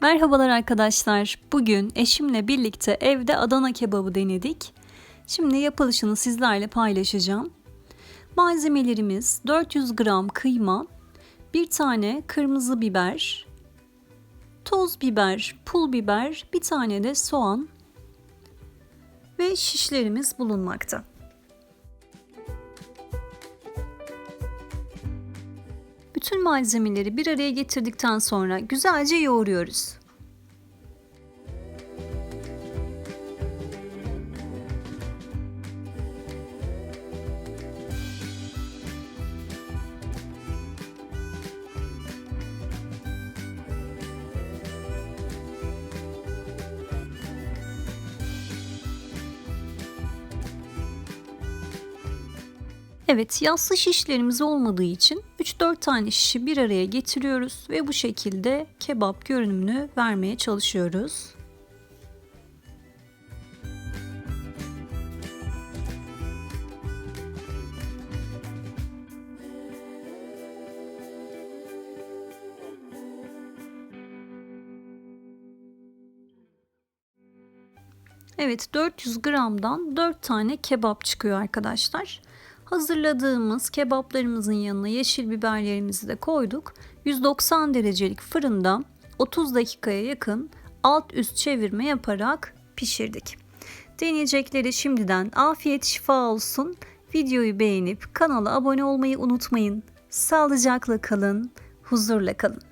Merhabalar arkadaşlar. Bugün eşimle birlikte evde Adana kebabı denedik. Şimdi yapılışını sizlerle paylaşacağım. Malzemelerimiz 400 gram kıyma, bir tane kırmızı biber, toz biber, pul biber, bir tane de soğan ve şişlerimiz bulunmakta. Bütün malzemeleri bir araya getirdikten sonra güzelce yoğuruyoruz. Evet yassı şişlerimiz olmadığı için 3-4 tane şişi bir araya getiriyoruz ve bu şekilde kebap görünümünü vermeye çalışıyoruz. Evet 400 gramdan 4 tane kebap çıkıyor arkadaşlar. Hazırladığımız kebaplarımızın yanına yeşil biberlerimizi de koyduk. 190 derecelik fırında 30 dakikaya yakın alt üst çevirme yaparak pişirdik. Deneyecekleri şimdiden afiyet şifa olsun. Videoyu beğenip kanala abone olmayı unutmayın. Sağlıcakla kalın, huzurla kalın.